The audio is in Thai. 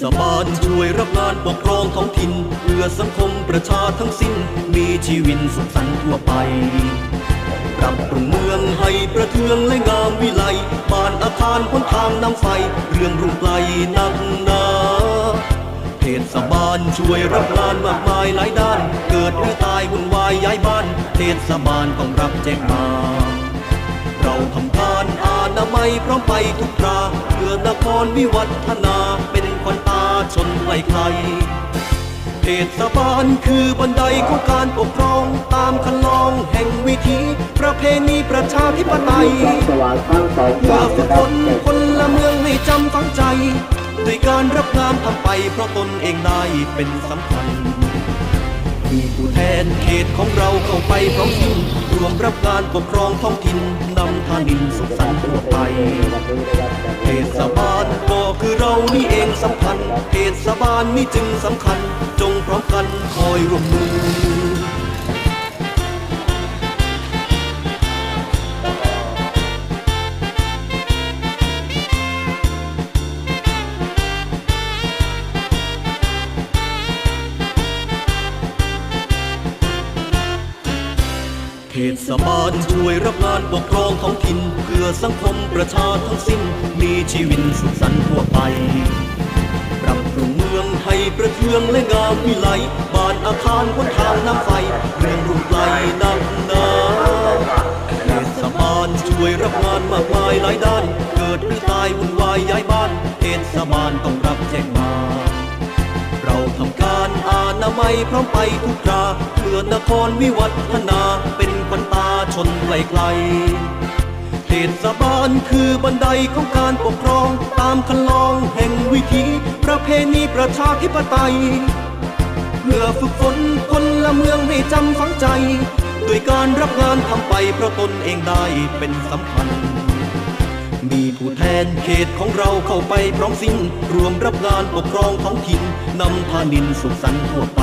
ศบาลช่วยรับงานปกครองท้องถิ่นเพื่อสังคมประชาทั้งสิ้น มีชีวิตสุขสันต์ทั่วไปปรับปรุงเมืองให้ประเทืองและงามวิไลบ้านอาคารหนทางน้ำไฟ เรื่องรุ่งไกลนักนาเทศบาลช่วยรับงานมากมายหลายด้าน เกิดหรือตายวุ่นวายย้ายบ้าน เทศบาลต้องรับแจ้งมาเราทำทานอานาไมัยพร้อมไปทุกคราเพื่อนครวิวัฒนาเป็น ชนไกลใครเทศบาลคือบันไดของการปกครองตามคันลองแห่งวิถีประเพณีประชาธิปไตยว่างทั้งสองเพื่อฝึกคฝนคนละเมืองให้จำฝังใจด้วยการรับงานทำไปเพราะตนเองได้เป็นสำคัญมีผู้แทนเขตของเราเข้าไปพร้อมสิ้นรวมรับงานปกครองท้องถิ่นนำทานินสุขสันต์ทั่วไปเทศ นี่จึงสำคัญ จงพร้อมกันคอยร่วมมือเทศบาลช่วยรับงานปกครองท้องถิ่นเพื่อสังคมประชาทั้งสิ้น มีชีวิตสุขสันต์ทั่วไป มืองและงามวิไลบ้านอาคารหนทางน้ำไฟเรื่องรุ่งไกลนักหนาเทศบาลช่วยรับงานมากมายหลายด้าน เกิดหรือตายวุ่นวายย้ายบ้านเทศบาลต้องรับแจ้งมา เราทำการอานาไมพร้อมไปทุกคราเพื่อนครวิวัฒนาเป็นควันตาชนไกลไกล ๆเทศบาลคือบันไดของการปกครอง ตามคันลองแห่งวิถีประเพณีประชาธิปไตยเพื่อฝึกฝนคนละเมืองให้จำฝังใจ ด้วยการรับงานทำไปเพราะตนเองได้เป็นสำคัญ มีผู้แทนเขตของเราเข้าไปพร้อมสิ้น รวมรับงานปกครองท้องถิ่นนำทานินสุขสันต์ทั่วไป